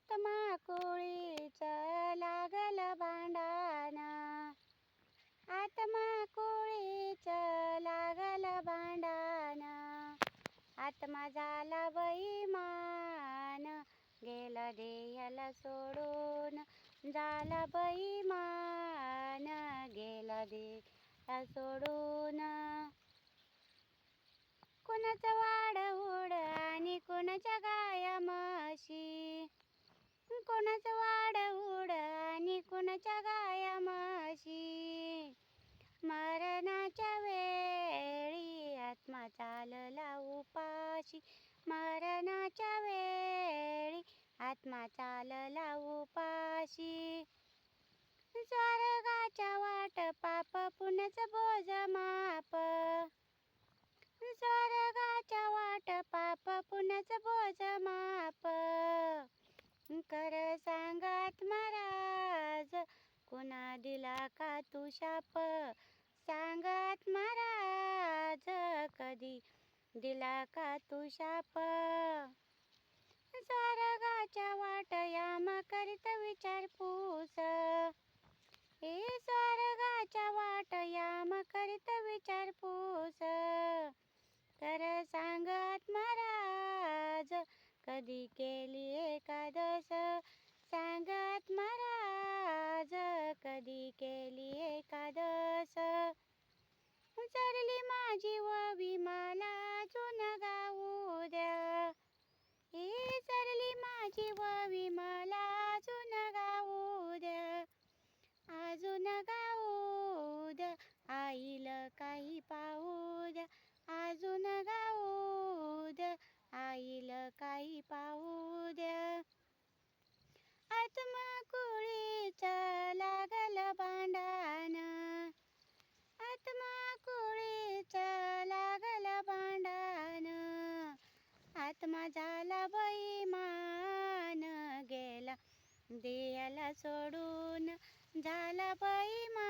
आत्मा कोळीचा लागल भांडण. आत्मा कोळीचा लागल भांडण. आत्मा झाला बैमान गेला देयाला सोडून झाला बैमान गेला देयाला सोडून. कुणाचं वाड उड आणि कुणाच्या गा म्हशी कुणाचं वाड उड मरणाच्या गाया माशी मरणाच्या वेळी आत्मा चालला उपाशी. मरणाच्या वेळी आत्मा चालला उपाशी. स्वर्गाच्या वाट पाप पुण्याचं बोज माप. स्वर्गाच्या वाट पाप पुण्याचं बोज माप कर सांगात महाराज कुणा दिला का तू शाप? सांगात महाराज कधी दिला का तू शाप? स्वर्गाच्या वाट याम करीत विचारपूस हे स्वर्गाच्या वाट याम करीत विचारपूस कर सांगत महाराज कधी केली एखाद माझी मला अजून गाऊ द्या. अजून गाऊ द्या. आईला काही पाहू द्या. अजून गाऊ द्या. आईला काही पाहू द्या. आत्मा कुळीत देयाला सोडून झाला बाई मा